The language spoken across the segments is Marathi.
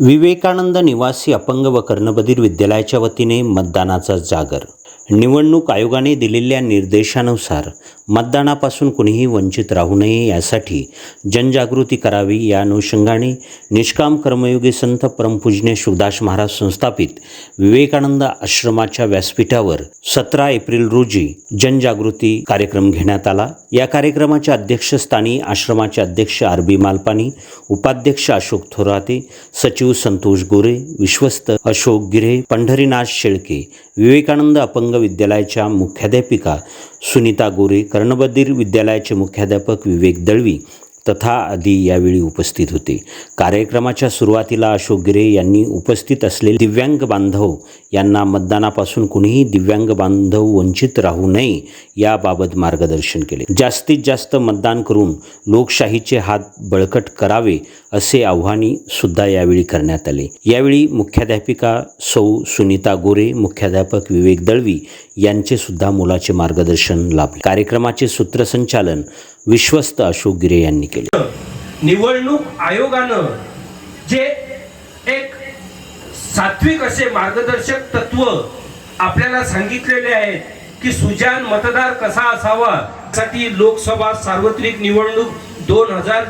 विवेकानंद निवासी अपंग व कर्णबधीर विद्यालयाच्या वतीने मतदानाचा जागर. निवडणूक आयोगाने दिलेल्या निर्देशानुसार मतदानापासून कुणीही वंचित राहू नये यासाठी जनजागृती करावी या अनुषंगाने निष्काम कर्मयोगी संत परमपूजने शिवदास महाराज संस्थापित विवेकानंद आश्रमाच्या व्यासपीठावर सतरा एप्रिल रोजी जनजागृती कार्यक्रम घेण्यात आला. या कार्यक्रमाच्या अध्यक्षस्थानी आश्रमाचे अध्यक्ष आर बी मालपानी उपाध्यक्ष अशोक थोराते सचिव संतोष गोरे विश्वस्त अशोक गिरे पंढरीनाथ शेळके विवेकानंद अपंग विद्यालयाच्या मुख्याध्यापिका सुनीता गोरे कर्णबधीर विद्यालयाचे मुख्याध्यापक विवेक दळवी तथा आदी यावेळी उपस्थित होते. कार्यक्रमाच्या सुरुवातीला अशोक गिरे यांनी उपस्थित असलेले दिव्यांग बांधव यांना मतदानापासून कुणीही दिव्यांग बांधव वंचित राहू नये याबाबत मार्गदर्शन केले. जास्तीत जास्त मतदान करून लोकशाहीचे हात बळकट करावे असे आव्हाने सुद्धा यावेळी करण्यात आले. यावेळी मुख्याध्यापिका सौ सुनीता गोरे मुख्याध्यापक विवेक दळवी यांचे सुद्धा मुलाचे मार्गदर्शन लाभले. कार्यक्रमाचे सूत्रसंचालन विश्वस्त अशोक गिरे यांनी केले. निवडणूक आयोगानं जे एक सात्विक असे मार्गदर्शक तत्व आपल्याला सांगितलेले आहेत की सुजान मतदार कसा असावा साठी लोकसभा सार्वत्रिक निवडणूक दोन हजार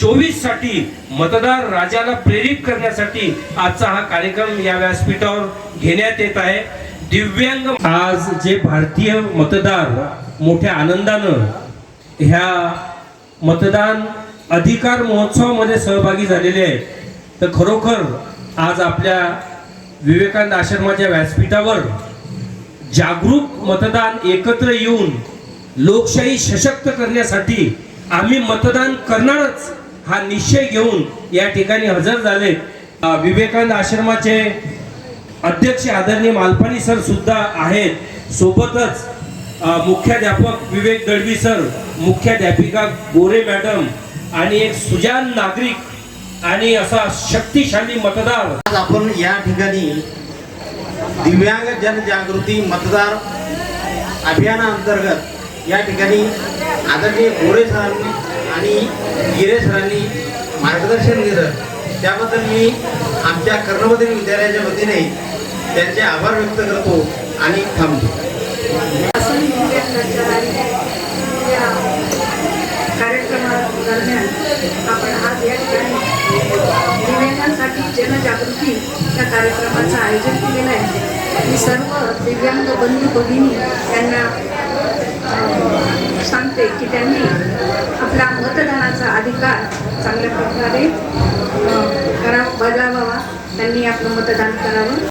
चोवीससाठी मतदार राजाला प्रेरित करण्यासाठी आजचा हा कार्यक्रम या व्यासपीठावर घेण्यात येत आहे. दिव्यांग आज जे भारतीय मतदार मोठ्या आनंदानं ह्या मतदान अधिकार महोत्सवामध्ये सहभागी झालेले आहेत. तर खरोखर आज आपल्या विवेकानंद आश्रमाच्या व्यासपीठावर जागरूक मतदान एकत्र येऊन लोकशाही सशक्त करण्यासाठी आम्ही मतदान करणारच हा निश्चय घेऊन या ठिकाणी हजर झाले विवेकानंद आश्रमाचे अध्यक्ष आदरणीय मालपाणी सर सुद्धा आहेत. सोबतच मुख्याध्यापक विवेक दळवी सर मुख्याध्यापिका गोरे मॅडम आणि एक सुजान नागरिक आणि असा शक्तिशाली मतदार. आज आपण या ठिकाणी दिव्यांग जनजागृती मतदार अभियानाअंतर्गत या ठिकाणी आदरणीय गोरे सरांनी आणि गिरे सरांनी मार्गदर्शन दिलं. त्याबद्दल मी आमच्या कर्णवती विद्यालयाच्या वतीने त्यांचे आभार व्यक्त करतो आणि थांबतो शासन दिव्यांगाच्या या कार्यक्रमादरम्यान आपण आज या ठिकाणी दिव्यांगांसाठी जनजागृती या कार्यक्रमाचं आयोजन केलेलं आहे. मी सर्व दिव्यांग बंधू भगिनी यांना सांगते की त्यांनी आपला मतदानाचा अधिकार चांगल्या प्रकारे करा बजावावा. त्यांनी आपलं मतदान करावं.